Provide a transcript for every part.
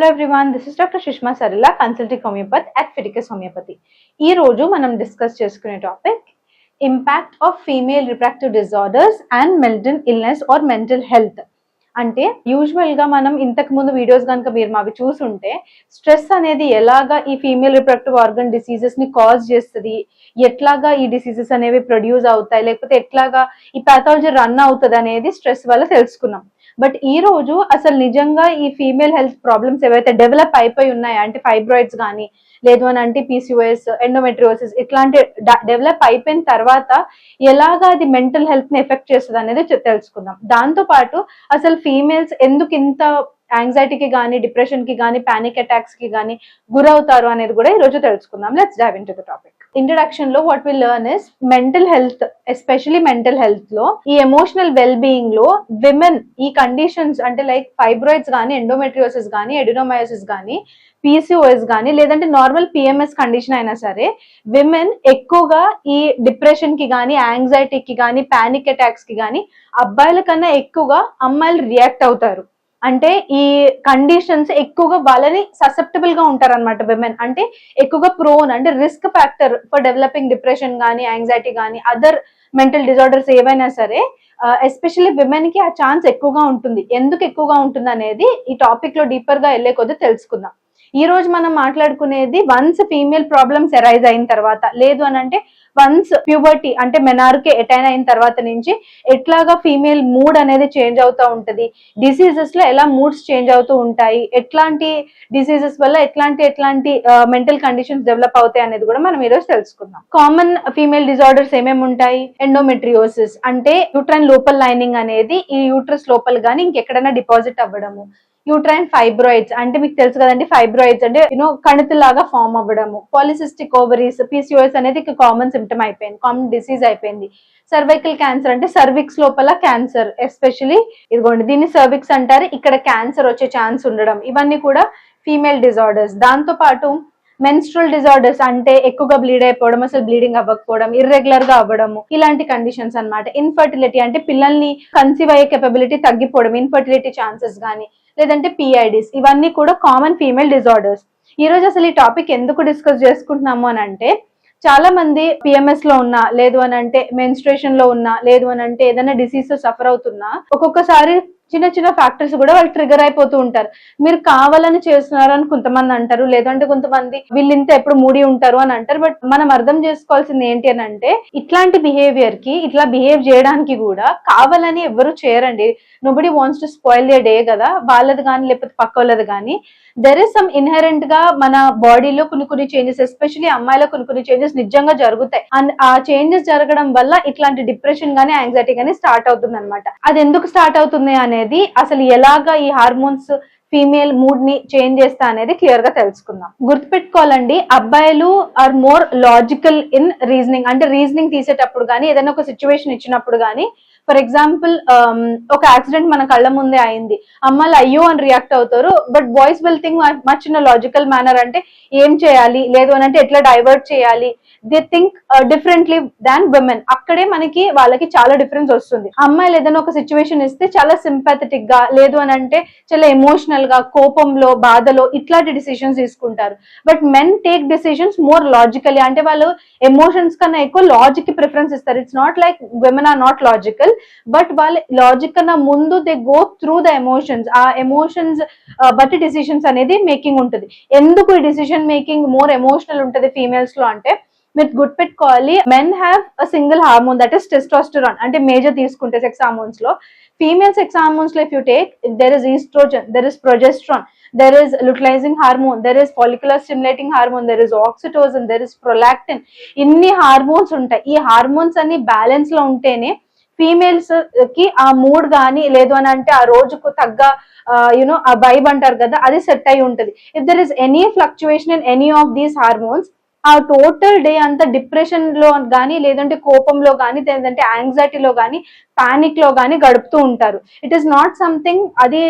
Hello everyone this is doctor Sushma Sarila consulting homeopathy at Fitikus homeopathy ఈ రోజు మనం discuss చేసుకునే topic impact of female reproductive disorders and mental illness or mental health అంటే యూజువల్గా మనం ఇంతకు ముందు వీడియోస్ కనుక మీరు మావి చూసుంటే స్ట్రెస్ అనేది ఎలాగా ఈ ఫీమేల్ రిప్రొడక్టివ్ ఆర్గన్ డిసీజెస్ని కాజ్ చేస్తుంది ఎట్లాగా ఈ డిసీజెస్ అనేవి ప్రొడ్యూస్ అవుతాయి లేకపోతే ఎట్లాగా ఈ పాథాలజీ రన్ అవుతుంది అనేది స్ట్రెస్ వల్ల తెలుసుకున్నాం. బట్ ఈ రోజు అసలు నిజంగా ఈ ఫీమేల్ హెల్త్ ప్రాబ్లమ్స్ ఏవైతే డెవలప్ అయిపోయి ఉన్నాయో అంటే ఫైబ్రాయిడ్స్ కానీ లేదు అని అంటే పీసీఓఎస్ ఎండోమెట్రియోసిస్ ఇట్లాంటి డెవలప్ అయిపోయిన తర్వాత ఎలాగా అది మెంటల్ హెల్త్ని ఎఫెక్ట్ చేస్తుంది అనేది తెలుసుకుందాం. దాంతో పాటు అసలు ఫీమేల్స్ ఎందుకు ఇంత యాంగ్జైటీకి కానీ డిప్రెషన్కి కానీ పానిక్ అటాక్స్కి కానీ గురవుతారు అనేది కూడా ఈ రోజు తెలుసుకుందాం. Let's dive into the topic ఇంట్రడక్షన్లో what we learn is mental health especially mental హెల్త్లో ఈ ఎమోషనల్ వెల్ బీయింగ్లో విమెన్ ఈ కండిషన్స్ అంటే లైక్ ఫైబ్రాయిడ్స్ కానీ ఎండోమెట్రియోసిస్ కానీ ఎడినోమయోసిస్ కానీ పీసీఓఎస్ కానీ లేదంటే నార్మల్ పిఎంఎస్ కండిషన్ అయినా సరే విమెన్ ఎక్కువగా ఈ డిప్రెషన్కి కానీ యాంగ్జైటీకి కానీ పానిక్ అటాక్స్కి కానీ అబ్బాయిల కన్నా ఎక్కువగా అమ్మాయిలు రియాక్ట్ అవుతారు. అంటే ఈ కండిషన్స్ ఎక్కువగా వాళ్ళని ససెప్టబుల్గా ఉంటారు అనమాట విమెన్ అంటే ఎక్కువగా ప్రోన్ అంటే risk factor for developing depression కానీ యాంగ్జైటీ కానీ అదర్ మెంటల్ డిజార్డర్స్ ఏవైనా సరే ఎస్పెషల్లీ విమెన్కి ఆ ఛాన్స్ ఎక్కువగా ఉంటుంది. ఎందుకు ఎక్కువగా ఉంటుంది అనేది ఈ టాపిక్లో డీపర్గా వెళ్ళే కొద్దీ తెలుసుకుందాం. ఈ రోజు మనం మాట్లాడుకునేది వన్స్ ఫీమేల్ ప్రాబ్లమ్స్ ఎరైజ్ అయిన తర్వాత లేదు అని అంటే వన్స్ ప్యూబర్టీ అంటే మెనార్కే అటైన్ అయిన తర్వాత నుంచి ఎట్లాగా ఫీమేల్ మూడ్ అనేది చేంజ్ అవుతూ ఉంటది డిసీజెస్లో ఎలా మూడ్స్ చేంజ్ అవుతూ ఉంటాయి ఎట్లాంటి డిసీజెస్ వల్ల ఎట్లాంటి ఎట్లాంటి మెంటల్ కండిషన్స్ డెవలప్ అవుతాయి అనేది కూడా మనం ఈరోజు తెలుసుకుందాం. కామన్ ఫీమేల్ డిజార్డర్స్ ఏమేమి ఉంటాయి? ఎండోమెట్రియోసిస్ అంటే యూట్రైన్ లోపల్ లైనింగ్ అనేది ఈ యూట్రస్ లోపల కానీ ఇంకెక్కడైనా డిపాజిట్ అవ్వడము యూట్రైన్ ఫైబ్రాయిడ్స్. అంటే మీకు తెలుసు కదండి ఫైబ్రాయిడ్స్ అంటే యూనో కణితులాగా ఫామ్ అవ్వడము. పాలిసిస్టిక్ ఓవరీస్ పీసీఓఎస్ అనేది కామన్ సిమ్టమ్ అయిపోయింది కామన్ డిసీజ్ అయిపోయింది. సర్వైకల్ క్యాన్సర్ అంటే సర్విక్స్ లోపల క్యాన్సర్ ఎస్పెషలీ ఇదిగోండి దీన్ని సర్విక్స్ అంటారు. ఇక్కడ క్యాన్సర్ వచ్చే ఛాన్స్ ఉండడం. ఇవన్నీ కూడా ఫీమేల్ డిజార్డర్స్ దాంతో పాటు మెన్స్ట్రల్ డిజార్డర్స్ అంటే ఎక్కువగా బ్లీడ్ అయిపోవడం అసలు బ్లీడింగ్ అవ్వకపోవడం ఇర్రెగ్యులర్గా అవ్వడము ఇలాంటి కండిషన్స్ అన్నమాట. ఇన్ఫర్టిలిటీ అంటే పిల్లల్ని కన్సీవ్ అయ్యే కెపబిలిటీ తగ్గిపోవడం ఇన్ఫర్టిలిటీ ఛాన్సెస్ కానీ లేదంటే పిఐడిస్ ఇవన్నీ కూడా కామన్ ఫీమేల్ డిజార్డర్స్ ఈ రోజు అసలు ఈ టాపిక్ ఎందుకు డిస్కస్ చేసుకుంటున్నాము అని అంటే చాలా మంది పిఎంఎస్లో ఉన్నా లేదు అని అంటే మెన్స్ట్రేషన్లో ఉన్నా లేదు అని అంటే ఏదైనా డిసీజ్తో సఫర్ అవుతున్నా ఒక్కొక్కసారి చిన్న చిన్న ఫ్యాక్టర్స్ కూడా వాళ్ళు ట్రిగర్ అయిపోతూ ఉంటారు. మీరు కావాలని చేస్తున్నారు అని కొంతమంది అంటారు లేదంటే కొంతమంది వీళ్ళింత ఎప్పుడు మూడి ఉంటారు అని అంటారు. బట్ మనం అర్థం చేసుకోవాల్సింది ఏంటి అని అంటే ఇట్లాంటి బిహేవియర్కి ఇట్లా బిహేవ్ చేయడానికి కూడా కావాలని ఎవరు చేయరండి. Nobody wants to spoil their day కదా వాళ్ళది కానీ లేకపోతే పక్క వాళ్ళది కానీ. దెర్ ఇస్ సమ్ ఇన్హెరెంట్గా మన బాడీలో కొన్ని కొన్ని చేంజెస్ ఎస్పెషల్లీ అమ్మాయిలో కొన్ని కొన్ని చేంజెస్ నిజంగా జరుగుతాయి. అండ్ ఆ చేంజెస్ జరగడం వల్ల ఇట్లాంటి డిప్రెషన్ గానీ యాంగ్జైటీ గానీ స్టార్ట్ అవుతుంది అనమాట అది ఎందుకు స్టార్ట్ అవుతుంది అనేది అసలు ఎలాగా ఈ హార్మోన్స్ ఫీమేల్ మూడ్ని చేంజ్ చేస్తా అనేది క్లియర్గా తెలుసుకుందాం. గుర్తుపెట్టుకోవాలండి అబ్బాయిలు are more logical in reasoning. అంటే రీజనింగ్ తీసేటప్పుడు కానీ ఏదైనా ఒక సిచ్యువేషన్ ఇచ్చినప్పుడు కానీ ఫర్ ఎగ్జాంపుల్ ఒక యాక్సిడెంట్ మన కళ్ళ ముందే అయింది. అమ్మాయిలు అయ్యో అని రియాక్ట్ అవుతారు but boys will think much in logical manner అంటే ఏం చేయాలి? లేదు అని అంటే ఎట్లా డైవర్ట్ చేయాలి? They think differently than women అక్కడే మనకి వాళ్ళకి చాలా డిఫరెన్స్ వస్తుంది. అమ్మాయిలు ఏదైనా ఒక సిచ్యువేషన్ ఇస్తే చాలా సింపాథెటిక్గా లేదు అని అంటే చాలా ఎమోషనల్గా కోపంలో బాధలో ఇట్లాంటి డిసిషన్స్ తీసుకుంటారు. But men take decisions more logically అంటే వాళ్ళు ఎమోషన్స్ కన్నా ఎక్కువ లాజిక్కి ప్రిఫరెన్స్ ఇస్తారు. It's not like women are not logical but వాళ్ళు లాజిక్ కన్నా ముందు they go through the emotions ఆ ఎమోషన్స్ uh, బట్టి డిసిషన్స్ అనేది మేకింగ్ ఉంటుంది. ఎందుకు ఈ డిసిషన్ మేకింగ్ మోర్ ఎమోషనల్ ఉంటుంది ఫీమేల్స్లో అంటే మీరు గుర్తుపెట్టుకోవాలి men have a single hormone that is testosterone. అంటే మేజర్ తీసుకుంటే సెక్స్ హార్మోన్స్లో. Female sex హార్మోన్స్లో if you take there is estrogen there is progesterone there is luteinizing hormone there is follicular stimulating hormone there is oxytocin there is prolactin ఇన్ని hormones ఉంటాయి. ఈ hormones అన్ని బ్యాలెన్స్లో ఉంటేనే ఫీమేల్స్కి ఆ mood కానీ లేదు అని అంటే ఆ రోజుకు తగ్గ యునో ఆ వైబ్ అంటారు కదా అది సెట్ అయి ఉంటది. If there is any fluctuation in any of these hormones ఆ టోటల్ డే అంతా డిప్రెషన్లో కానీ లేదంటే కోపంలో కానీ లేదంటే యాంగ్జైటీలో కానీ పానిక్లో కానీ గడుపుతూ ఉంటారు. ఇట్ ఈస్ నాట్ సంథింగ్ అది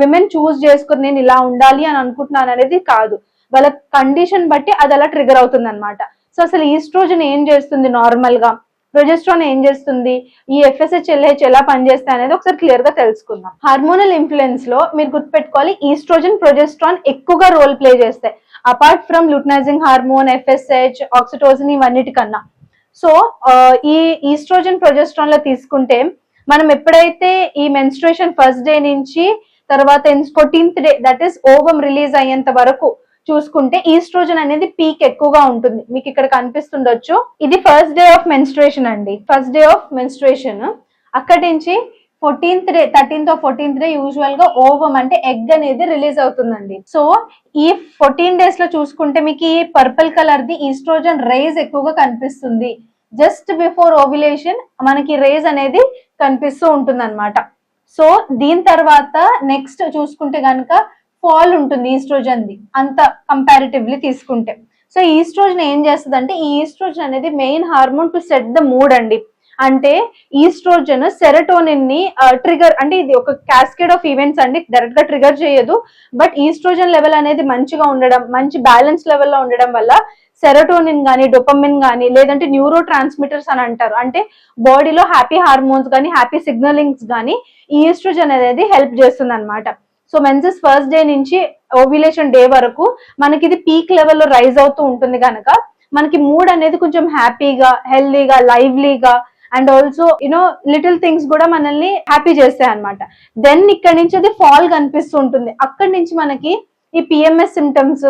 విమెన్ చూస్ చేసుకుని నేను ఇలా ఉండాలి అని అనుకుంటున్నాను అనేది కాదు. వాళ్ళ కండిషన్ బట్టి అది అలా ట్రిగర్ అవుతుంది అనమాట సో అసలు ఈస్ట్రోజన్ ఏం చేస్తుంది నార్మల్గా? ప్రొజెస్ట్రాన్ ఏం చేస్తుంది? ఈ ఎఫ్ఎస్హెచ్ ఎల్హెచ్ ఎలా పనిచేస్తాయి అనేది ఒకసారి క్లియర్గా తెలుసుకుందాం. హార్మోనల్ ఇన్ఫ్లుయెన్స్లో మీరు గుర్తుపెట్టుకోవాలి ఈస్ట్రోజన్ ప్రొజెస్ట్రాన్ ఎక్కువగా రోల్ ప్లే చేస్తాయి. Apart from luteinizing hormone FSH oxytocin ఇవన్నిటికన్నా. So ఈ ఈస్ట్రోజన్ ప్రొజెస్ట్రాన్లో తీసుకుంటే మనం ఎప్పుడైతే ఈ మెన్స్ట్రేషన్ ఫస్ట్ డే నుంచి తర్వాత fourteenth day that is ovum release అయ్యేంత వరకు చూసుకుంటే ఈస్ట్రోజన్ అనేది పీక్ ఎక్కువగా ఉంటుంది. మీకు ఇక్కడ కనిపిస్తుండొచ్చు. ఇది ఫస్ట్ డే ఆఫ్ మెన్స్ట్రేషన్ అండి. ఫస్ట్ డే ఆఫ్ మెన్స్ట్రేషన్ అక్కడి నుంచి fourteenth day thirteenth of fourteenth day యూజువల్గా ఓవం అంటే ఎగ్ అనేది రిలీజ్ అవుతుందండి. సో ఈ ఫోర్టీన్ డేస్లో చూసుకుంటే మీకు ఈ purple colour the estrogen raise ఎక్కువగా కనిపిస్తుంది. జస్ట్ బిఫోర్ ఓవిలేషన్ మనకి రేజ్ అనేది కనిపిస్తూ ఉంటుంది అనమాట సో దీని తర్వాత నెక్స్ట్ చూసుకుంటే కనుక ఫాల్ ఉంటుంది ఈస్ట్రోజన్ ది అంత కంపారిటివ్లీ తీసుకుంటే. సో ఈస్ట్రోజన్ ఏం చేస్తుంది అంటే ఈ ఈస్ట్రోజన్ అనేది main hormone to set the mood అండి. అంటే ఈస్ట్రోజన్ సెరటోనిన్ని ట్రిగర్ అంటే ఇది ఒక క్యాస్కేడ్ ఆఫ్ ఈవెంట్స్ అండి. డైరెక్ట్గా ట్రిగర్ చేయదు. బట్ ఈస్ట్రోజన్ లెవెల్ అనేది మంచిగా ఉండడం మంచి బ్యాలెన్స్ లెవెల్లో ఉండడం వల్ల సెరటోనిన్ కానీ డొపమిన్ కానీ లేదంటే న్యూరో ట్రాన్స్మిటర్స్ అని అంటారు. అంటే బాడీలో హ్యాపీ హార్మోన్స్ కానీ హ్యాపీ సిగ్నలింగ్స్ కానీ ఈస్ట్రోజన్ అనేది హెల్ప్ చేస్తుంది అనమాట సో మెన్సెస్ ఫస్ట్ డే నుంచి ఓవ్యులేషన్ డే వరకు మనకి ఇది పీక్ లెవెల్లో రైజ్ అవుతూ ఉంటుంది కనుక మనకి మూడ్ అనేది కొంచెం హ్యాపీగా హెల్దీగా లైవ్లీగా and also you know little things కూడా మనల్ని హ్యాపీ చేస్తాయి అనమాట దెన్ ఇక్కడ నుంచి అది ఫాల్ కనిపిస్తూ ఉంటుంది. అక్కడి నుంచి మనకి ఈ పిఎంఎస్ సిమ్టమ్స్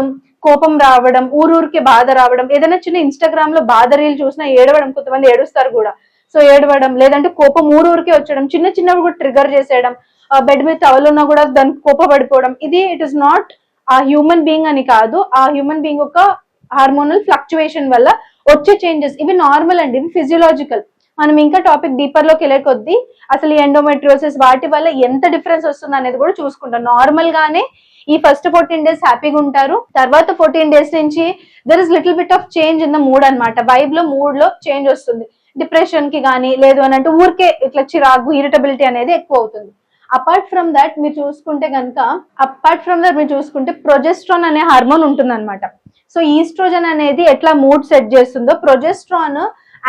కోపం రావడం ఊరూరికి బాధ రావడం ఏదైనా చిన్న ఇన్స్టాగ్రామ్లో బాధ రీల్ చూసినా ఏడవడం కొంతమంది ఏడుస్తారు కూడా. సో ఏడవడం లేదంటే కోపం ఊరూరికి వచ్చడం చిన్న చిన్నవి కూడా ట్రిగర్ చేసేయడం బెడ్ మీద టవల్ ఉన్నా కూడా దానికి కోపపడిపోవడం ఇది it is not a human being అని కాదు. ఆ హ్యూమన్ బీయింగ్ ఒక హార్మోనల్ ఫ్లక్చువేషన్ వల్ల వచ్చే చేంజెస్ ఇవి నార్మల్ అండి ఇవి ఫిజియలాజికల్ మనం ఇంకా టాపిక్ డీపర్లోకి వెళ్ళే కొద్దీ అసలు ఈ ఎండోమెట్రియోసిస్ వాటి వల్ల ఎంత డిఫరెన్స్ వస్తుంది అనేది కూడా చూసుకుంటాం. నార్మల్ గానే ఈ ఫస్ట్ ఫోర్టీన్ డేస్ హ్యాపీగా ఉంటారు. తర్వాత ఫోర్టీన్ డేస్ నుంచి there is little bit of change in the mood అనమాట వైబ్లో మూడ్లో చేంజ్ వస్తుంది. డిప్రెషన్కి కానీ లేదు అని అంటే ఊరికే ఇట్లా చిరాకు ఇరిటబిలిటీ అనేది ఎక్కువ అవుతుంది. అపార్ట్ ఫ్రమ్ దట్ మీరు చూసుకుంటే కనుక అపార్ట్ ఫ్రమ్ దట్ మీరు చూసుకుంటే ప్రొజెస్ట్రాన్ అనే హార్మోన్ ఉంటుంది అనమాట సో ఈస్ట్రోజన్ అనేది ఎట్లా మూడ్ సెట్ చేస్తుందో ప్రొజెస్ట్రాన్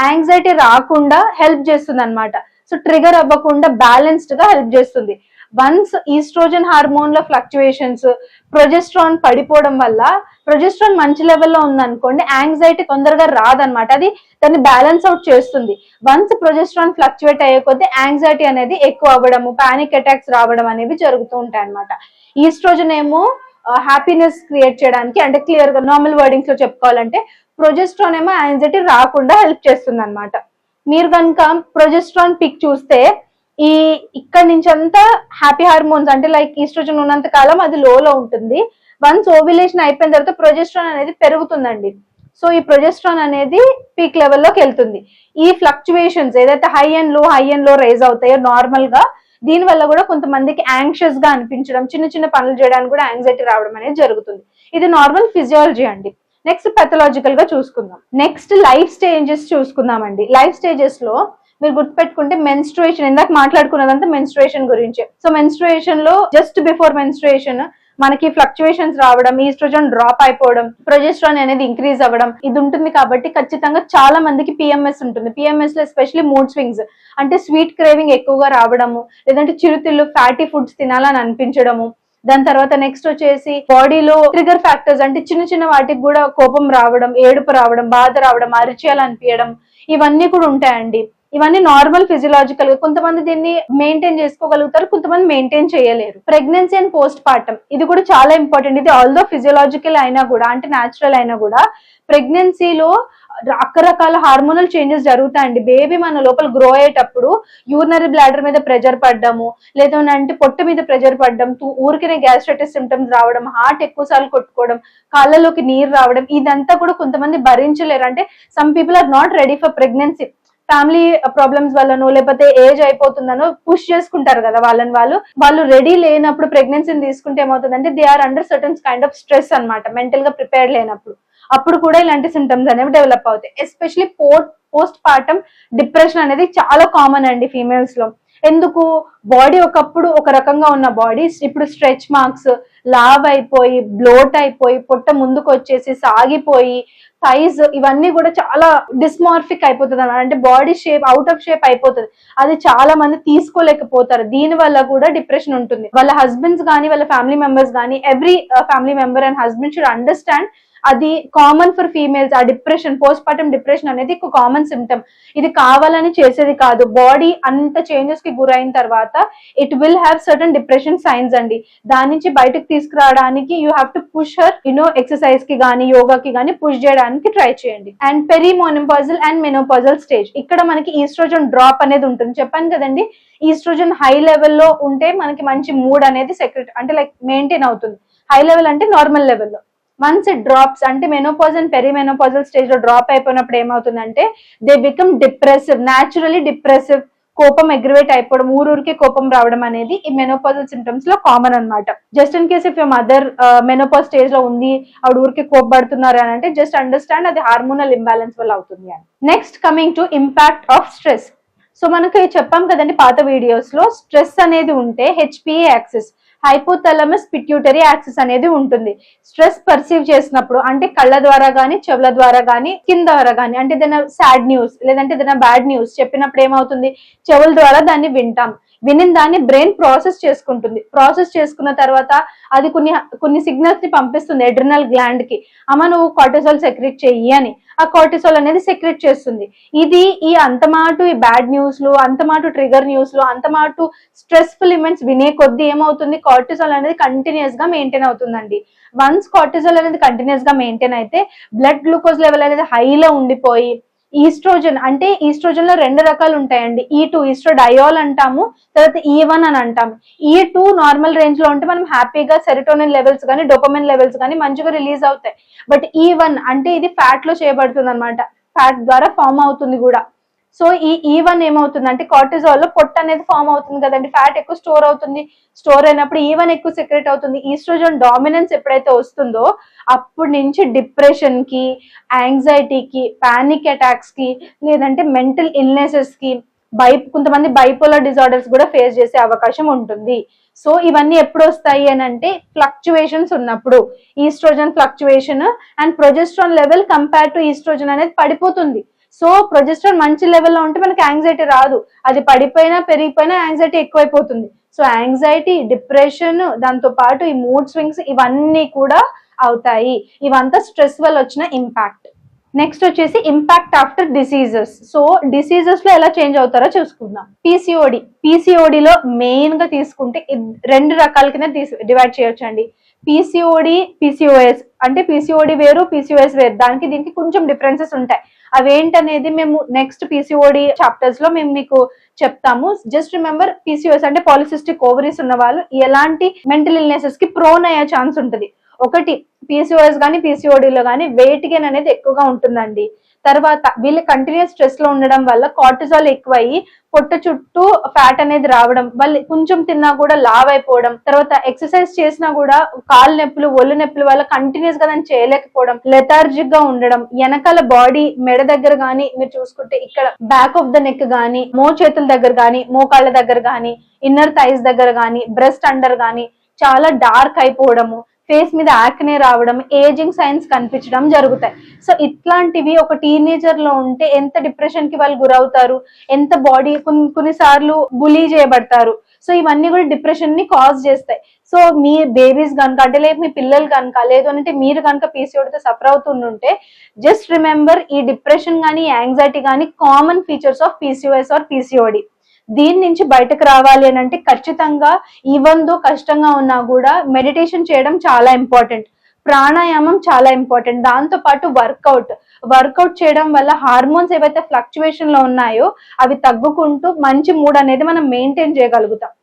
యాంగ్జైటీ రాకుండా హెల్ప్ చేస్తుంది అనమాట సో ట్రిగర్ అవ్వకుండా బ్యాలెన్స్డ్గా హెల్ప్ చేస్తుంది. వన్స్ ఈస్ట్రోజన్ హార్మోన్లో ఫ్లక్చుయేషన్స్ ప్రొజెస్ట్రాన్ పడిపోవడం వల్ల ప్రొజెస్ట్రాన్ మంచి లెవెల్లో ఉందనుకోండి యాంగ్జైటీ తొందరగా రాదనమాట అది దాన్ని బ్యాలెన్స్ అవుట్ చేస్తుంది. వన్స్ ప్రొజెస్ట్రాన్ ఫ్లక్చువేట్ అయ్యే కొద్దీ యాంగ్జైటీ అనేది ఎక్కువ అవ్వడము పానిక్ అటాక్స్ రావడం అనేవి జరుగుతూ ఉంటాయి అనమాట ఈస్ట్రోజన్ ఏమో uh, హ్యాపీనెస్ క్రియేట్ చేయడానికి అంటే క్లియర్గా నార్మల్ వర్డింగ్స్లో చెప్పుకోవాలంటే ప్రొజెస్ట్రాన్ ఏమో యాంగ్జైటీ రాకుండా హెల్ప్ చేస్తుంది అనమాట మీరు కనుక ప్రొజెస్ట్రాన్ పిక్ చూస్తే ఈ ఇక్కడ నుంచి అంతా హ్యాపీ హార్మోన్స్ అంటే లైక్ ఈస్ట్రోజన్ ఉన్నంత కాలం అది లోలో ఉంటుంది. వన్స్ ఓవిలేషన్ అయిపోయిన తర్వాత ప్రొజెస్ట్రాన్ అనేది పెరుగుతుందండి. సో ఈ ప్రొజెస్ట్రాన్ అనేది పీక్ లెవెల్లోకి వెళ్తుంది. ఈ ఫ్లక్చువేషన్స్ ఏదైతే హై అండ్లో హై అండ్లో రైజ్ అవుతాయో నార్మల్గా దీని వల్ల కూడా కొంతమందికి యాంగ్షియస్గా అనిపించడం చిన్న చిన్న పనులు చేయడానికి కూడా యాంగ్జైటీ రావడం అనేది జరుగుతుంది. ఇది నార్మల్ ఫిజియాలజీ అండి. నెక్స్ట్ పెథలాజికల్గా చూసుకుందాం. నెక్స్ట్ లైఫ్ స్టేజెస్ చూసుకుందామండి. లైఫ్ స్టేజెస్లో మీరు గుర్తుపెట్టుకుంటే మెన్స్ట్రుయేషన్ ఇందాక మాట్లాడుకున్నదంతా మెన్స్ట్రుయేషన్ గురించి. సో మెన్స్ట్రుయేషన్లో జస్ట్ బిఫోర్ మెన్స్ట్రుయేషన్ మనకి ఫ్లక్చుయేషన్స్ రావడం ఈస్ట్రోజన్ డ్రాప్ అయిపోవడం ప్రొజెస్ట్రాన్ అనేది ఇంక్రీజ్ అవ్వడం ఇది ఉంటుంది కాబట్టి ఖచ్చితంగా చాలా మందికి పిఎంఎస్ ఉంటుంది. పిఎంఎస్లో ఎస్పెషలీ మూడ్ స్వింగ్స్ అంటే స్వీట్ క్రేవింగ్ ఎక్కువగా రావడము లేదంటే చిరుతిళ్ళు ఫ్యాటీ ఫుడ్స్ తినాలని అనిపించడము దాని తర్వాత నెక్స్ట్ వచ్చేసి బాడీలో ట్రిగర్ ఫ్యాక్టర్స్ అంటే చిన్న చిన్న వాటికి కూడా కోపం రావడం ఏడుపు రావడం బాధ రావడం అరిచేయాలనిపించడం ఇవన్నీ కూడా ఉంటాయండి. ఇవన్నీ నార్మల్ ఫిజియలాజికల్గా కొంతమంది దీన్ని మెయింటైన్ చేసుకోగలుగుతారు కొంతమంది మెయింటైన్ చేయలేరు. ప్రెగ్నెన్సీ అండ్ పోస్ట్ పార్టమ్ ఇది కూడా చాలా ఇంపార్టెంట్ ఇది ఆల్దో ఫిజియలాజికల్ అయినా కూడా అంటే న్యాచురల్ అయినా కూడా ప్రెగ్నెన్సీలో రకరకాల హార్మోనల్ చేంజెస్ జరుగుతాయండి. బేబీ మన లోపల గ్రో అయ్యేటప్పుడు యూరినరీ బ్లాడర్ మీద ప్రెజర్ పడ్డము లేదంటే పొట్ట మీద ప్రెజర్ పడ్డం ఊరికనే గ్యాస్ట్రైటిస్ సిమ్టమ్స్ రావడం హార్ట్ ఎక్కువ సార్లు కొట్టుకోవడం కాళ్ళలోకి నీరు రావడం ఇదంతా కూడా కొంతమంది భరించలేరు. అంటే some people are not ready for pregnancy family problems వల్లనో లేకపోతే ఏజ్ అయిపోతుందనో పుష్ చేసుకుంటారు కదా వాళ్ళని వాళ్ళు. వాళ్ళు రెడీ లేనప్పుడు ప్రెగ్నెన్సీని తీసుకుంటే ఏమవుతుందంటే they are under certain kind of stress అనమాట మెంటల్గా ప్రిపేర్ లేనప్పుడు. అప్పుడు కూడా ఇలాంటి సిమ్టమ్స్ అనేవి డెవలప్ అవుతాయి. Especially post postpartum depression అనేది చాలా కామన్ అండి ఫీమేల్స్లో. ఎందుకు? బాడీ ఒకప్పుడు ఒక రకంగా ఉన్న బాడీ ఇప్పుడు స్ట్రెచ్ మార్క్స్ లావ్ అయిపోయి బ్లోట్ అయిపోయి పొట్ట ముందుకు వచ్చేసి సాగిపోయి సైజ్ ఇవన్నీ కూడా చాలా డిస్మార్ఫిక్ అయిపోతుంది అన్నమాట. అంటే body shape out of shape అయిపోతుంది. అది చాలా మంది తీసుకోలేకపోతారు. దీని వల్ల కూడా డిప్రెషన్ ఉంటుంది. వాళ్ళ హస్బెండ్స్ కానీ వాళ్ళ ఫ్యామిలీ మెంబర్స్ కానీ every family member and husband should understand అది కామన్ ఫర్ ఫీమేల్స్ ఆ డిప్రెషన్ పోస్ట్ పార్టమ్ డిప్రెషన్ అనేది ఒక కామన్ సిమ్టమ్ ఇది కావాలని చేసేది కాదు. బాడీ అంత చేంజెస్కి గురైన తర్వాత it will have certain depression signs అండి. దాని నుంచి బయటకు తీసుకురావడానికి you have to push her you know ఎక్సర్సైజ్కి కానీ యోగాకి కానీ పుష్ చేయడానికి ట్రై చేయండి. And perimenopausal and menopausal stage ఇక్కడ మనకి ఈస్ట్రోజన్ డ్రాప్ అనేది ఉంటుంది. చెప్పాను కదండి? ఈస్ట్రోజన్ హై లెవెల్లో ఉంటే మనకి మంచి మూడ్ అనేది సెక్రెట్ అంటే లైక్ మెయింటైన్ అవుతుంది. హై లెవెల్ అంటే నార్మల్ లెవెల్లో వన్స్ ఇట్ డ్రాప్స్ అంటే మెనోపాజ్ అండ్ పెరిమెనోపాజల్ స్టేజ్లో డ్రాప్ అయిపోయినప్పుడు ఏమవుతుందంటే they become depressive naturally depressive కోపం ఎగ్రివేట్ అయిపోవడం ఊరూరికే కోపం రావడం అనేది ఈ మెనోపాజల్ సిమ్టమ్స్లో కామన్ అన్నమాట. Just in case if you mother menopause స్టేజ్లో ఉంది ఆవిడ ఊరికే కోపడుతున్నారు అని అంటే జస్ట్ అండర్స్టాండ్ అది హార్మోనల్ ఇంబ్యాలెన్స్ వల్ల అవుతుంది అని. Next coming to impact of stress so మనకి చెప్పాం కదండి పాత వీడియోస్లో స్ట్రెస్ అనేది ఉంటే HPA axis hypothalamus pituitary axis అనేది ఉంటుంది. స్ట్రెస్ పర్సీవ్ చేసినప్పుడు అంటే కళ్ళ ద్వారా గానీ చెవుల ద్వారా గానీ కింద ద్వారా గానీ అంటే ఏదైనా సాడ్ న్యూస్ లేదంటే ఏదైనా బ్యాడ్ న్యూస్ చెప్పినప్పుడు ఏమవుతుంది? చెవుల ద్వారా దాన్ని వింటాం. వినిన దాన్ని బ్రెయిన్ ప్రాసెస్ చేసుకుంటుంది. ప్రాసెస్ చేసుకున్న తర్వాత అది కొన్ని కొన్ని సిగ్నల్స్ని పంపిస్తుంది ఎడ్రినల్ గ్లాండ్కి. అమ్మ నువ్వు కార్టిసోల్ సెక్రెట్ చెయ్యి అని. ఆ కార్టిసోల్ అనేది సెక్రెట్ చేస్తుంది. ఇది ఈ అంతమాటు ఈ బ్యాడ్ న్యూస్లు అంతమాటు ట్రిగర్ న్యూస్లు అంతమాటు స్ట్రెస్ఫుల్ ఈవెంట్స్ వినే కొద్దీ ఏమవుతుంది? కార్టిసోల్ అనేది కంటిన్యూస్గా మెయింటైన్ అవుతుందండి. వన్స్ కార్టిసోల్ అనేది కంటిన్యూస్గా మెయింటైన్ అయితే బ్లడ్ గ్లూకోజ్ లెవెల్ అనేది హైలో ఉండిపోయి ఈస్ట్రోజన్ అంటే ఈస్ట్రోజన్లో రెండు రకాలు ఉంటాయండి. ఈ టూ ఈస్ట్రోడయోల్ అంటాము తర్వాత e ఈ వన్ అని అంటాము. ఈ టూ నార్మల్ రేంజ్లో ఉంటే మనం హ్యాపీగా సెరిటోనిన్ లెవెల్స్ కానీ డొపమిన్ లెవెల్స్ కానీ మంచిగా రిలీజ్ అవుతాయి. బట్ ఈ వన్ అంటే ఇది ఫ్యాట్లో చేయబడుతుంది అనమాట ఫ్యాట్ ద్వారా ఫామ్ అవుతుంది కూడా. సో ఈ ఈ వన్ ఏమవుతుంది అంటే కార్టిజాల్లో పొట్ట అనేది ఫామ్ అవుతుంది కదండి. ఫ్యాట్ ఎక్కువ స్టోర్ అవుతుంది స్టోర్ అయినప్పుడు ఈవెన్ ఎక్కువ సెక్రెట్ అవుతుంది. ఈస్ట్రోజన్ డామినెన్స్ ఎప్పుడైతే వస్తుందో అప్పటి నుంచి డిప్రెషన్కి యాంగ్జైటీకి పానిక్ అటాక్స్కి లేదంటే మెంటల్ ఇల్నెసెస్కి బై కొంతమంది బైపోలర్ డిజార్డర్స్ కూడా ఫేస్ చేసే అవకాశం ఉంటుంది. సో ఇవన్నీ ఎప్పుడు వస్తాయి అని అంటే ఫ్లక్చువేషన్స్ ఉన్నప్పుడు. Estrogen fluctuation and progesterone level compare to estrogen అనేది పడిపోతుంది. సో ప్రొజెస్ట్రాన్ మంచి లెవెల్లో ఉంటే మనకి యాంగ్జైటీ రాదు. అది పడిపోయినా పెరిగిపోయినా యాంగ్జైటీ ఎక్కువైపోతుంది. సో యాంగ్జైటీ డిప్రెషన్ దాంతో పాటు ఈ మూడ్ స్వింగ్స్ ఇవన్నీ కూడా అవుతాయి. ఇవంతా స్ట్రెస్ వల్ల వచ్చిన ఇంపాక్ట్ నెక్స్ట్ వచ్చేసి ఇంపాక్ట్ ఆఫ్టర్ డిసీజెస్ సో డిసీజెస్లో ఎలా చేంజ్ అవుతారో చూసుకుందాం. పీసీఓడి పీసీఓడిలో మెయిన్గా తీసుకుంటే రెండు రకాల కింద డివైడ్ చేయొచ్చండి. పీసీఓడి పీసీఓఎస్ అంటే పీసీఓడి వేరు పీసీఓఎస్ వేరు. దానికి దీనికి కొంచెం డిఫరెన్సెస్ ఉంటాయి. అవేంటనేది మేము నెక్స్ట్ పీసీఓడి చాప్టర్స్లో మేము మీకు చెప్తాము. జస్ట్ రిమెంబర్ పీసీఓఎస్ అంటే పాలిసిస్టిక్ ఓవరీస్ ఉన్న వాళ్ళు ఎలాంటి మెంటల్ ఇల్నెసెస్కి ప్రోన్ అయ్యే ఛాన్స్ ఉంటుంది. ఒకటి పీసీఓఎస్ కానీ పీసీఓడిలో కానీ వెయిట్ గెయిన్ అనేది ఎక్కువగా ఉంటుందండి. తర్వాత వీళ్ళు కంటిన్యూస్ స్ట్రెస్లో ఉండడం వల్ల కార్టిజాల్ ఎక్కువయ్యి పొట్ట చుట్టూ ఫ్యాట్ అనేది రావడం వాళ్ళు కొంచెం తిన్నా కూడా లావ్ అయిపోవడం తర్వాత ఎక్సర్సైజ్ చేసినా కూడా కాళ్ళు నొప్పులు ఒళ్ళు నొప్పులు వల్ల కంటిన్యూస్గా దాన్ని చేయలేకపోవడం లెథార్జిక్గా ఉండడం వెనకాల బాడీ మెడ దగ్గర గానీ మీరు చూసుకుంటే ఇక్కడ బ్యాక్ ఆఫ్ ద నెక్ గానీ మో చేతుల దగ్గర గానీ మోకాళ్ళ దగ్గర గానీ ఇన్నర్ థైస్ దగ్గర గానీ బ్రెస్ట్ అండర్ గానీ చాలా డార్క్ అయిపోవడము ఫేస్ మీద యాక్నే రావడం ఏజింగ్ సైన్స్ కనిపించడం జరుగుతాయి. సో ఇట్లాంటివి ఒక టీనేజర్లో ఉంటే ఎంత డిప్రెషన్కి వాళ్ళు గురవుతారు? ఎంత బాడీ కొన్ని కొన్నిసార్లు బులీ చేయబడతారు? సో ఇవన్నీ కూడా డిప్రెషన్ని కాజ్ చేస్తాయి. సో మీ బేబీస్ కనుక అంటే లేదు మీ పిల్లలు కనుక లేదు అంటే మీరు కనుక పీసీఓడితో సఫర్ అవుతుంటే జస్ట్ రిమెంబర్ ఈ డిప్రెషన్ కానీ యాంగ్జైటీ కానీ common features of PCOS or PCOD దీని నుంచి బయటకు రావాలి అని అంటే ఖచ్చితంగా ఈవెన్ దో కష్టంగా ఉన్నా కూడా మెడిటేషన్ చేయడం చాలా ఇంపార్టెంట్ ప్రాణాయామం చాలా ఇంపార్టెంట్ దాంతో పాటు వర్కౌట్ వర్కౌట్ చేయడం వల్ల హార్మోన్స్ ఏవైతే ఫ్లక్చువేషన్లో ఉన్నాయో అవి తగ్గుకుంటూ మంచి మూడ్ అనేది మనం మెయింటైన్ చేయగలుగుతాం.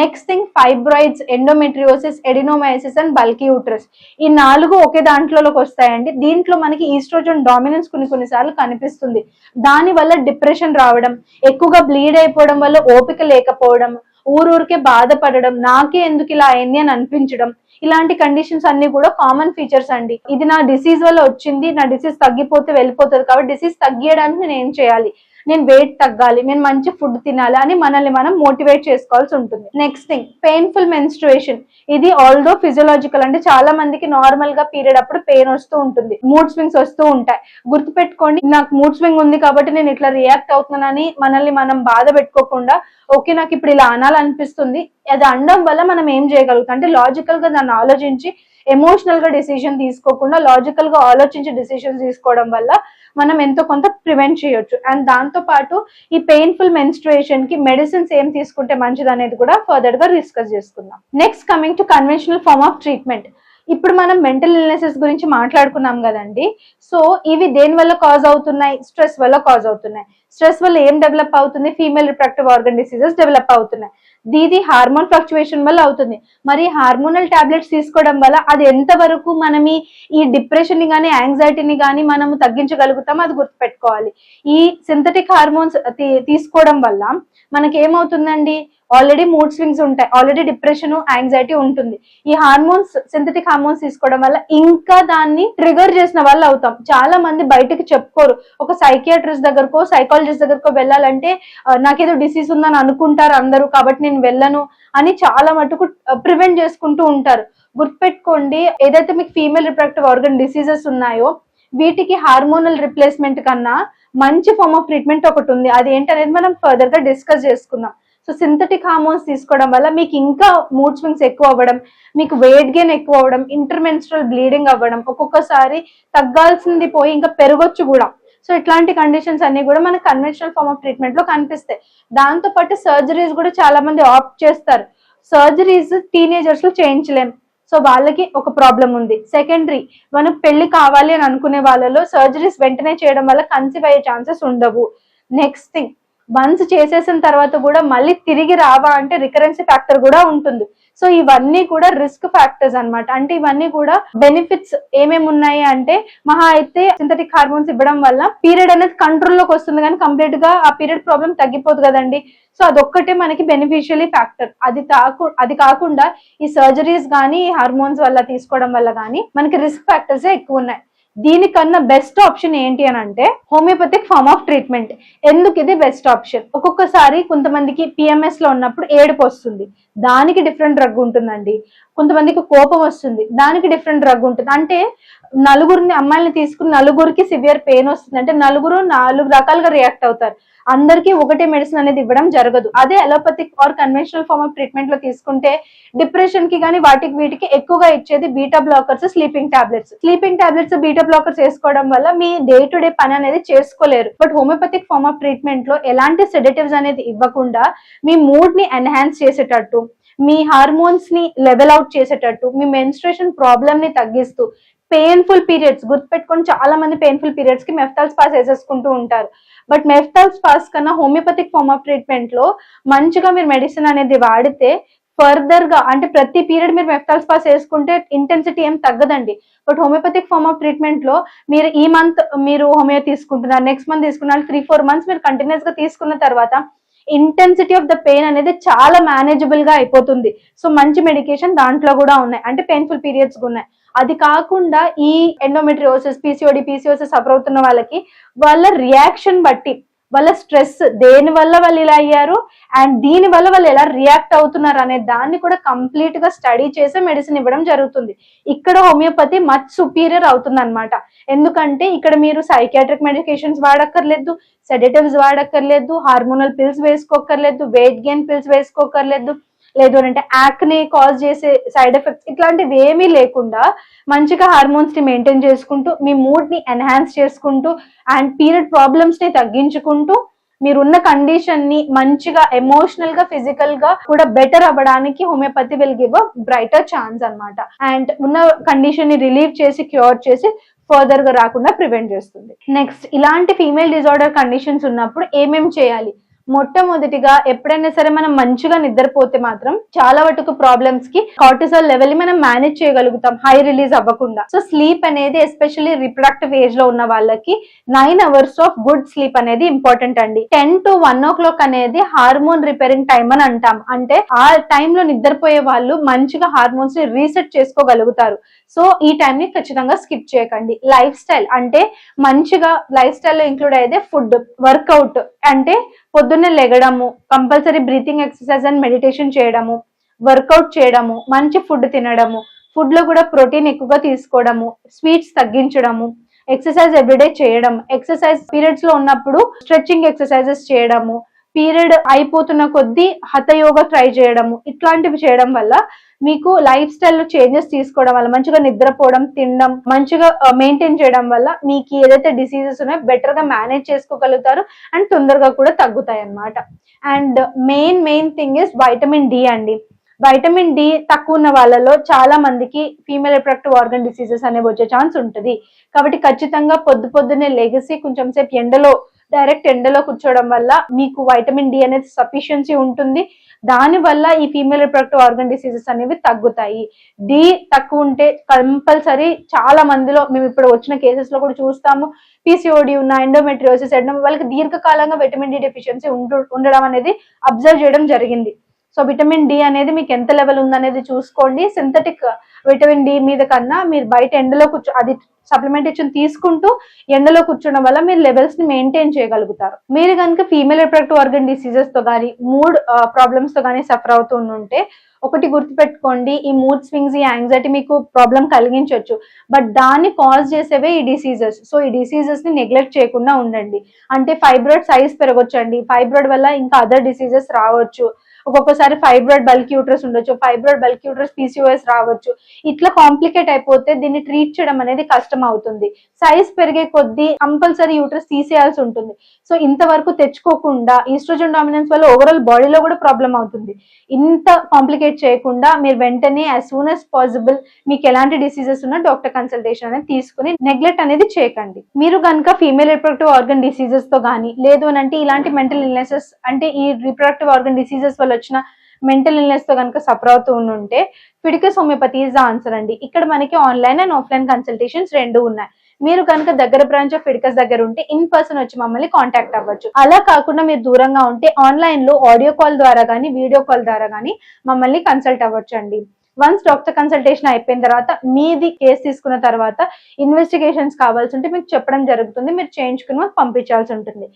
Next thing fibroids endometriosis adenomyosis and bulky uterus ఈ నాలుగు ఒకే దాంట్లోకి వస్తాయండి. దీంట్లో మనకి ఈస్ట్రోజన్ డామినెన్స్ కొన్ని కొన్నిసార్లు కనిపిస్తుంది. దాని వల్ల డిప్రెషన్ రావడం ఎక్కువగా బ్లీడ్ అయిపోవడం వల్ల ఓపిక లేకపోవడం ఊరూరికే బాధపడడం నాకే ఎందుకు ఇలా అయింది అని అనిపించడం ఇలాంటి కండిషన్స్ అన్ని కూడా కామన్ ఫీచర్స్ అండి. ఇది నా డిసీజ్ వల్ల వచ్చింది నా డిసీజ్ తగ్గిపోతే వెళ్ళిపోతుంది కాబట్టి డిసీజ్ తగ్గియడానికి నేను ఏం చేయాలి? నేను వెయిట్ తగ్గాలి నేను మంచి ఫుడ్ తినాలి అని మనల్ని మనం మోటివేట్ చేసుకోవాల్సి ఉంటుంది. నెక్స్ట్ థింగ్ పెయిన్ఫుల్ మెన్స్ట్రుయేషన్ ఇది ఆల్దో ఫిజియోలాజికల్ అంటే చాలా మందికి నార్మల్గా పీరియడ్ అప్పుడు పెయిన్ వస్తూ ఉంటుంది మూడ్ స్వింగ్స్ వస్తూ ఉంటాయి. గుర్తుపెట్టుకోండి నాకు మూడ్ స్వింగ్ ఉంది కాబట్టి నేను ఇట్లా రియాక్ట్ అవుతున్నానని మనల్ని మనం బాధ పెట్టుకోకుండా ఓకే నాకు ఇప్పుడు ఇలా అనాలనిపిస్తుంది అది అనడం వల్ల మనం ఏం చేయగలుగుతాం? అంటే లాజికల్గా దాన్ని ఆలోచించి ఎమోషనల్గా డిసిషన్ తీసుకోకుండా లాజికల్గా ఆలోచించి డిసిషన్స్ తీసుకోవడం వల్ల మనం ఎంతో కొంత ప్రివెంట్ చేయొచ్చు. అండ్ దాంతో పాటు ఈ పెయిన్ఫుల్ మెన్స్ట్రుయేషన్కి మెడిసిన్స్ ఏం తీసుకుంటే మంచిది అనేది కూడా ఫర్దర్గా డిస్కస్ చేసుకుందాం. Next coming to conventional form of treatment ఇప్పుడు మనం మెంటల్ ఇల్నెసెస్ గురించి మాట్లాడుకున్నాం కదండి. సో ఇవి దేని వల్ల కాజ్ అవుతున్నాయి? స్ట్రెస్ వల్ల కాజ్ అవుతున్నాయి. స్ట్రెస్ వల్ల ఏం డెవలప్ అవుతుంది? Female reproductive organ diseases develop అవుతున్నాయి. దీది హార్మోన్ ఫ్లక్చువేషన్ వల్ల అవుతుంది. మరి హార్మోనల్ టాబ్లెట్స్ తీసుకోవడం వల్ల అది ఎంత వరకు మనం ఈ- ఈ డిప్రెషన్ని కానీ యాంగ్జైటీని కానీ మనము తగ్గించగలుగుతాం అది గుర్తుపెట్టుకోవాలి. ఈ సింథటిక్ హార్మోన్స్ తీసుకోవడం వల్ల మనకి ఏమవుతుందండి ఆల్రెడీ మూడ్ స్వింగ్స్ ఉంటాయి. ఆల్రెడీ డిప్రెషన్ యాంగ్జైటీ ఉంటుంది. ఈ హార్మోన్స్ సింథటిక్ హార్మోన్స్ తీసుకోవడం వల్ల ఇంకా దాన్ని ట్రిగర్ చేసిన వాళ్ళు అవుతాం. చాలా మంది బయటకు చెప్పుకోరు. ఒక సైకియాట్రిస్ట్ దగ్గరకో సైకాలజిస్ట్ దగ్గరకో వెళ్ళాలంటే నాకేదో డిసీజ్ ఉందని అనుకుంటారు అందరూ కాబట్టి నేను వెళ్ళను అని చాలా మటుకు ప్రివెంట్ చేసుకుంటూ ఉంటారు. గుర్తుపెట్టుకోండి ఏదైతే మీకు ఫీమేల్ రిప్రొడక్టివ్ ఆర్గన్ డిసీజెస్ ఉన్నాయో వీటికి హార్మోనల్ రిప్లేస్మెంట్ కన్నా మంచి ఫార్మ్ ఆఫ్ ట్రీట్మెంట్ ఒకటి ఉంది. అది ఏంటనేది మనం ఫర్దర్గా డిస్కస్ చేసుకుందాం. సో సింథటిక్ హార్మోన్స్ తీసుకోవడం వల్ల మీకు ఇంకా మూడ్ స్వింగ్స్ ఎక్కువ అవ్వడం మీకు వెయిట్ గెయిన్ ఎక్కువ అవ్వడం ఇంటర్మెన్స్ట్రల్ బ్లీడింగ్ అవ్వడం ఒక్కొక్కసారి తగ్గాల్సింది పోయి ఇంకా పెరగొచ్చు కూడా. సో ఇట్లాంటి కండిషన్స్ అన్ని కూడా మనకు కన్వెన్షనల్ ఫార్మ్ ఆఫ్ ట్రీట్మెంట్లో కనిపిస్తాయి. దాంతో పాటు సర్జరీస్ కూడా చాలా మంది ఆప్ట్ చేస్తారు. సర్జరీస్ టీనేజర్స్లో చేయించలేం. సో వాళ్ళకి ఒక ప్రాబ్లం ఉంది. సెకండరీ మనం పెళ్ళి కావాలి అని అనుకునే వాళ్ళలో సర్జరీస్ వెంటనే చేయడం వల్ల కన్సీవ్ అయ్యే ఛాన్సెస్ ఉండవు. నెక్స్ట్ థింగ్ వన్స్ చేసేసిన తర్వాత కూడా మళ్ళీ తిరిగి రావా అంటే రికరెన్సీ ఫ్యాక్టర్ కూడా ఉంటుంది. సో ఇవన్నీ కూడా రిస్క్ ఫ్యాక్టర్స్ అన్నమాట. అంటే ఇవన్నీ కూడా బెనిఫిట్స్ ఏమేమి ఉన్నాయి అంటే మహా అయితే సింథటిక్ హార్మోన్స్ ఇవ్వడం వల్ల పీరియడ్ అనేది కంట్రోల్లోకి వస్తుంది కానీ కంప్లీట్గా ఆ పీరియడ్ ప్రాబ్లం తగ్గిపోదు కదండి. సో అదొక్కటే మనకి బెనిఫిషియలీ ఫ్యాక్టర్ అది తాకు అది కాకుండా ఈ సర్జరీస్ కానీ ఈ హార్మోన్స్ వల్ల తీసుకోవడం వల్ల కానీ మనకి రిస్క్ ఫ్యాక్టర్స్ ఎక్కువ ఉన్నాయి. దీనికన్నా బెస్ట్ ఆప్షన్ ఏంటి అని అంటే హోమియోపతిక్ ఫార్మ్ ఆఫ్ ట్రీట్మెంట్ ఎందుకు ఇది బెస్ట్ ఆప్షన్ ఒక్కొక్కసారి కొంతమందికి పిఎంఎస్లో ఉన్నప్పుడు ఏడుపు వస్తుంది. దానికి డిఫరెంట్ డ్రగ్ ఉంటుందండి. కొంతమందికి కోపం వస్తుంది. దానికి డిఫరెంట్ డ్రగ్ ఉంటుంది. అంటే నలుగురిని అమ్మాయిని తీసుకుని నలుగురికి సివియర్ పెయిన్ వస్తుంది. అంటే నలుగురు నాలుగు రకాలుగా రియాక్ట్ అవుతారు. అందరికీ ఒకటే మెడిసిన్ అనేది ఇవ్వడం జరగదు. అదే allopathic or conventional form of ట్రీట్మెంట్లో తీసుకుంటే డిప్రెషన్కి కానీ వాటికి వీటికి ఎక్కువగా ఇచ్చేది beta blockers sleeping tablets sleeping tablets beta blockers వేసుకోవడం వల్ల మీ డే టు డే పని అనేది చేసుకోలేరు. బట్ హోమియోపతిక్ ఫార్మ్ ఆఫ్ ట్రీట్మెంట్లో ఎలాంటి సెడేటివ్స్ అనేది ఇవ్వకుండా మీ మూడ్ని ఎన్హాన్స్ చేసేటట్టు మీ హార్మోన్స్ని లెవెల్ అవుట్ చేసేటట్టు మీ మెన్స్ట్రేషన్ ప్రాబ్లమ్ని తగ్గిస్తూ పెయిన్ఫుల్ పీరియడ్స్ గుర్తుపెట్టుకొని చాలా మంది పెయిన్ఫుల్ పీరియడ్స్కి మెఫ్తాల్ స్పాస్ వేసేసుకుంటూ ఉంటారు. బట్ మెఫ్తాల్ స్పాస్ కన్నా హోమియోపతిక్ ఫార్మ్ ఆఫ్ ట్రీట్మెంట్లో మంచిగా మీరు మెడిసిన్ అనేది వాడితే ఫర్దర్గా అంటే ప్రతి పీరియడ్ మీరు మెఫ్తాల్ స్పాస్ వేసుకుంటే ఇంటెన్సిటీ ఏం తగ్గదండి. బట్ హోమియోపతిక్ ఫార్మ్ ఆఫ్ ట్రీట్మెంట్లో మీరు ఈ మంత్ మీరు హోమియో తీసుకుంటున్నారు నెక్స్ట్ మంత్ తీసుకున్నారు త్రీ ఫోర్ మంత్స్ మీరు కంటిన్యూస్గా తీసుకున్న తర్వాత ఇంటెన్సిటీ ఆఫ్ ద పెయిన్ అనేది చాలా మేనేజబుల్గా అయిపోతుంది. సో మంచి మెడికేషన్ దాంట్లో కూడా ఉన్నాయి. అంటే పెయిన్ఫుల్ పీరియడ్స్ ఉన్నాయి. అది కాకుండా ఈ ఎండోమెట్రియోసిస్ పీసీఓడి పీసీఓసిస్ సఫర్ అవుతున్న వాళ్ళకి వాళ్ళ రియాక్షన్ బట్టి వాళ్ళ స్ట్రెస్ దేని వల్ల వాళ్ళు ఇలా అయ్యారు అండ్ దీని వల్ల వాళ్ళు ఎలా రియాక్ట్ అవుతున్నారు అనే దాన్ని కూడా కంప్లీట్గా స్టడీ చేసి మెడిసిన్ ఇవ్వడం జరుగుతుంది. ఇక్కడ హోమియోపతి మచ్ సుపీరియర్ అవుతుంది అనమాట ఎందుకంటే ఇక్కడ మీరు సైకాట్రిక్ మెడికేషన్స్ వాడక్కర్లేదు సెడేటివ్స్ వాడక్కర్లేదు హార్మోనల్ పిల్స్ వేసుకోకర్లేదు వెయిట్ గెయిన్ పిల్స్ వేసుకోకర్లేదు లేదు అంటే యాక్ని కాజ్ చేసే సైడ్ ఎఫెక్ట్స్ ఇట్లాంటివి ఏమీ లేకుండా మంచిగా హార్మోన్స్ని మెయింటైన్ చేసుకుంటూ మీ మూడ్ని ఎన్హాన్స్ చేసుకుంటూ అండ్ పీరియడ్ ప్రాబ్లమ్స్ని తగ్గించుకుంటూ మీరున్న కండిషన్ని మంచిగా ఎమోషనల్గా ఫిజికల్గా కూడా బెటర్ అవ్వడానికి homeopathy will give a brighter chance అన్నమాట. అండ్ ఉన్న కండిషన్ని రిలీవ్ చేసి క్యూర్ చేసి ఫర్దర్గా రాకుండా ప్రివెంట్ చేస్తుంది. నెక్స్ట్ ఇలాంటి ఫీమేల్ డిజార్డర్ కండిషన్స్ ఉన్నప్పుడు ఏమేం చేయాలి? మొట్టమొదటిగా ఎప్పుడైనా సరే మనం మంచిగా నిద్రపోతే మాత్రం చాలా వరకు ప్రాబ్లమ్స్కి కార్టిసల్ లెవెల్ని మనం మేనేజ్ చేయగలుగుతాం హై రిలీజ్ అవ్వకుండా. సో స్లీప్ అనేది ఎస్పెషల్లీ రిప్రొడక్టివ్ ఏజ్లో ఉన్న వాళ్ళకి nine hours of good sleep అనేది ఇంపార్టెంట్ అండి. Ten to one o'clock అనేది హార్మోన్ రిపేరింగ్ టైం అని అంటాం. అంటే ఆ టైంలో నిద్రపోయే వాళ్ళు మంచిగా హార్మోన్స్ని రీసెట్ చేసుకోగలుగుతారు. సో ఈ టైం ని ఖచ్చితంగా స్కిప్ చేయకండి. లైఫ్ స్టైల్ అంటే మంచిగా లైఫ్ స్టైల్లో ఇంక్లూడ్ అయితే ఫుడ్ వర్కౌట్ అంటే పొద్దున్నే లెగడము compulsory breathing exercise and meditation చేయడము వర్కౌట్ చేయడము మంచి ఫుడ్ తినడము ఫుడ్లో కూడా ప్రోటీన్ ఎక్కువగా తీసుకోవడము స్వీట్స్ తగ్గించడము ఎక్సర్సైజ్ ఎవ్రీడే చేయడం ఎక్సర్సైజ్ పీరియడ్స్లో ఉన్నప్పుడు స్ట్రెచ్చింగ్ ఎక్సర్సైజెస్ చేయడము పీరియడ్ అయిపోతున్న కొద్దీ హతయోగ ట్రై చేయడము ఇట్లాంటివి చేయడం వల్ల మీకు లైఫ్ స్టైల్లో చేంజెస్ తీసుకోవడం వల్ల మంచిగా నిద్రపోవడం తినడం మంచిగా మెయింటైన్ చేయడం వల్ల మీకు ఏదైతే డిసీజెస్ ఉన్నాయో బెటర్గా మేనేజ్ చేసుకోగలుగుతారు అండ్ తొందరగా కూడా తగ్గుతాయి అనమాట and main main thing is vitamin D అండి. వైటమిన్ డి తక్కువ ఉన్న వాళ్ళలో చాలా మందికి ఫీమేల్ రిప్రొడక్టివ్ ఆర్గన్ డిసీజెస్ అనేవి వచ్చే ఛాన్స్ ఉంటుంది. కాబట్టి ఖచ్చితంగా పొద్దు పొద్దున్నే లెగసి కొంచెం సేపు ఎండలో డైరెక్ట్ ఎండలో కూర్చోవడం వల్ల మీకు వైటమిన్ డి అనేది సఫిషియన్సీ ఉంటుంది. దాని వల్ల ఈ ఫీమేల్ రిప్రొడక్టివ్ ఆర్గన్ డిసీజెస్ అనేవి తగ్గుతాయి. డి తక్కువ ఉంటే కంపల్సరీ చాలా మందిలో మేము ఇప్పుడు వచ్చిన కేసెస్లో కూడా చూస్తాము. పీసీఓడి ఉన్న ఎండోమెట్రియోసిస్ ఎండో వాళ్ళకి దీర్ఘకాలంగా విటమిన్ డి డెఫిషియన్సీ ఉండడం అనేది అబ్జర్వ్ చేయడం జరిగింది. సో విటమిన్ డి అనేది మీకు ఎంత లెవెల్ ఉందనేది చూసుకోండి. సింథటిక్ విటమిన్ డి మీద కన్నా మీరు బయట ఎండలో కూర్చో అది సప్లిమెంటేషన్ తీసుకుంటూ ఎండలో కూర్చోడం వల్ల మీరు లెవెల్స్ని మెయింటైన్ చేయగలుగుతారు. మీరు కనుక ఫీమేల్ రిప్రొడక్టివ్ ఆర్గన్ డిసీజెస్తో కానీ మూడ్ ప్రాబ్లమ్స్తో కానీ సఫర్ అవుతూ ఉంటే ఒకటి గుర్తుపెట్టుకోండి. ఈ మూడ్ స్వింగ్స్ ఈ యాంగ్జైటీ మీకు ప్రాబ్లం కలిగించవచ్చు బట్ దాన్ని కాజ్ చేసేవే ఈ డిసీజెస్. సో ఈ డిసీజెస్ని నెగ్లెక్ట్ చేయకుండా ఉండండి. అంటే ఫైబ్రాయిడ్ సైజ్ పెరగొచ్చండి. ఫైబ్రాయిడ్ వల్ల ఇంకా అదర్ డిసీజెస్ రావచ్చు. ఒక్కొక్కసారి ఫైబ్రాయిడ్ బల్క్ యూట్రస్ ఉండొచ్చు ఫైబ్రాయిడ్ బల్క్ యూట్రస్ పీసీఓఎస్ రావచ్చు. ఇట్లా కాంప్లికేట్ అయిపోతే దీన్ని ట్రీట్ చేయడం అనేది కష్టం అవుతుంది. సైజ్ పెరిగే కొద్దీ కంపల్సరీ యూట్రస్ తీసేయాల్సి ఉంటుంది. సో ఇంతవరకు తెచ్చుకోకుండా ఈస్ట్రోజన్ డామినెన్స్ వల్ల ఓవరాల్ బాడీలో కూడా ప్రాబ్లం అవుతుంది. ఇంత కాంప్లికేట్ చేయకుండా మీరు వెంటనే యాజ్ సూన్ యాజ్ పాసిబుల్ మీకు ఎలాంటి డిసీజెస్ ఉన్నా డాక్టర్ కన్సల్టేషన్ అనేది తీసుకుని నెగ్లెక్ట్ అనేది చేయకండి. మీరు కనుక ఫీమేల్ రిప్రొడక్టివ్ ఆర్గన్ డిసీజెస్తో కానీ లేదు అని అంటే ఇలాంటి మెంటల్ ఇల్నెసెస్ అంటే ఈ రిప్రొడక్టివ్ ఆర్గన్ డిసీజెస్ వల్ల వచ్చిన మెంటల్ ఇల్నెస్తో కనుక సఫర్ అవుతూ ఉంటే Fidicus homeopathy is the answer అండి. ఇక్కడ మనకి ఆన్లైన్ అండ్ ఆఫ్లైన్ కన్సల్టేషన్స్ రెండు ఉన్నాయి. మీరు కనుక దగ్గర బ్రాంచ్ ఆఫ్ ఫిడికస్ దగ్గర ఉంటే ఇన్ పర్సన్ వచ్చి మమ్మల్ని కాంటాక్ట్ అవ్వచ్చు. అలా కాకుండా మీరు దూరంగా ఉంటే ఆన్లైన్లో ఆడియో కాల్ ద్వారా కానీ వీడియో కాల్ ద్వారా కానీ మమ్మల్ని కన్సల్ట్ అవ్వచ్చు అండి. వన్స్ డాక్టర్ కన్సల్టేషన్ అయిపోయిన తర్వాత మీది కేసు తీసుకున్న తర్వాత ఇన్వెస్టిగేషన్స్ కావాల్సి ఉంటే మీకు చెప్పడం జరుగుతుంది మీరు చేయించుకుని మాకు పంపించాల్సి ఉంటుంది.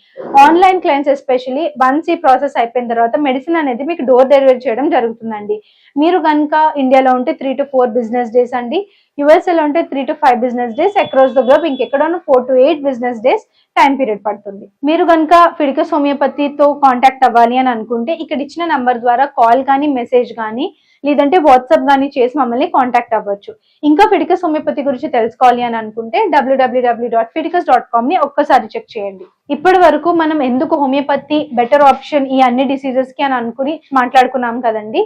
ఆన్లైన్ క్లయింట్స్ ఎస్పెషలీ వన్స్ ఈ ప్రాసెస్ అయిపోయిన తర్వాత మెడిసిన్ అనేది మీకు డోర్ డెలివరీ చేయడం జరుగుతుందండి. మీరు కనుక ఇండియాలో ఉంటే three to four business days అండి. యుఎస్ఏలో ఉంటే three to five business days across the globe ఇంకెక్కడో four to eight business days time period పడుతుంది. మీరు కనుక ఫిడికస్ హోమియోపతితో కాంటాక్ట్ అవ్వాలి అని అనుకుంటే ఇక్కడ ఇచ్చిన నంబర్ ద్వారా కాల్ కానీ మెసేజ్ కానీ లేదంటే వాట్సాప్ కానీ చేసి మమ్మల్ని కాంటాక్ట్ అవ్వచ్చు. ఇంకా ఫిడికస్ హోమియోపతి గురించి తెలుసుకోవాలి అని అనుకుంటే W W W dot Fidicus dot కామ్ని ఒక్కసారి చెక్ చేయండి. ఇప్పటి వరకు మనం ఎందుకు హోమియోపతి బెటర్ ఆప్షన్ ఈ అన్ని డిసీజెస్కి అని అనుకుని మాట్లాడుకున్నాం కదండి.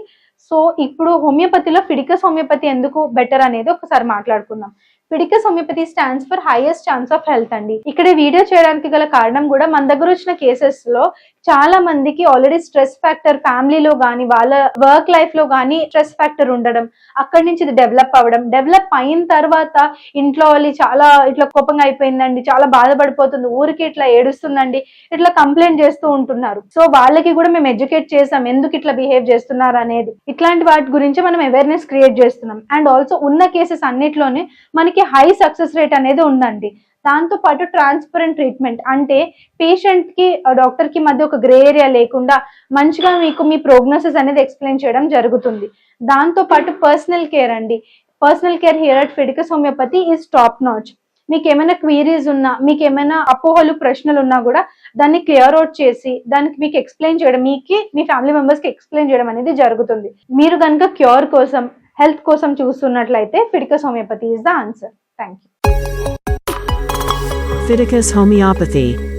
సో ఇప్పుడు హోమియోపతిలో ఫిడికస్ హోమియోపతి ఎందుకు బెటర్ అనేది ఒకసారి మాట్లాడుకుందాం. Fidicus homeopathy stands for highest chance of health అండి. ఇక్కడ వీడియో చేయడానికి గల కారణం కూడా మన దగ్గర వచ్చిన కేసెస్లో చాలా మందికి ఆల్రెడీ స్ట్రెస్ ఫ్యాక్టర్ ఫ్యామిలీలో కానీ వాళ్ళ వర్క్ లైఫ్లో కానీ స్ట్రెస్ ఫ్యాక్టర్ ఉండడం అక్కడి నుంచి ఇది డెవలప్ అవ్వడం డెవలప్ అయిన తర్వాత ఇంట్లో వాళ్ళు చాలా ఇట్లా కోపంగా అయిపోయిందండి చాలా బాధపడిపోతుంది ఊరికి ఇట్లా ఏడుస్తుందండి ఇట్లా కంప్లైంట్ చేస్తూ ఉంటున్నారు. సో వాళ్ళకి కూడా మేము ఎడ్యుకేట్ చేసాం ఎందుకు ఇట్లా బిహేవ్ చేస్తున్నారు అనేది. ఇట్లాంటి వాటి గురించి మనం అవేర్నెస్ క్రియేట్ చేస్తున్నాం. అండ్ ఆల్సో ఉన్న కేసెస్ అన్నిట్లోనే మనకి హై సక్సెస్ రేట్ అనేది ఉందండి. దాంతో పాటు ట్రాన్స్పరెంట్ ట్రీట్మెంట్ అంటే పేషెంట్కి డాక్టర్కి మధ్య ఒక గ్రే ఏరియా లేకుండా మంచిగా మీకు మీ ప్రోగ్నోసిస్ అనేది ఎక్స్ప్లెయిన్ చేయడం జరుగుతుంది. దాంతో పాటు పర్సనల్ కేర్ అండి. Personal care here at Fidicus homeopathy is top notch మీకు ఏమైనా క్వీరీస్ ఉన్నా మీకు ఏమైనా అపోహలు ప్రశ్నలు ఉన్నా కూడా దాన్ని క్లియర్ అవుట్ చేసి దానికి మీకు ఎక్స్ప్లెయిన్ చేయడం మీకు మీ ఫ్యామిలీ మెంబర్స్కి ఎక్స్ప్లెయిన్ చేయడం అనేది జరుగుతుంది. మీరు కనుక క్యూర్ కోసం హెల్త్ కోసం చూస్తున్నట్లయితే Fidicus homeopathy is the answer thank you Pharmaceuticus homeopathy.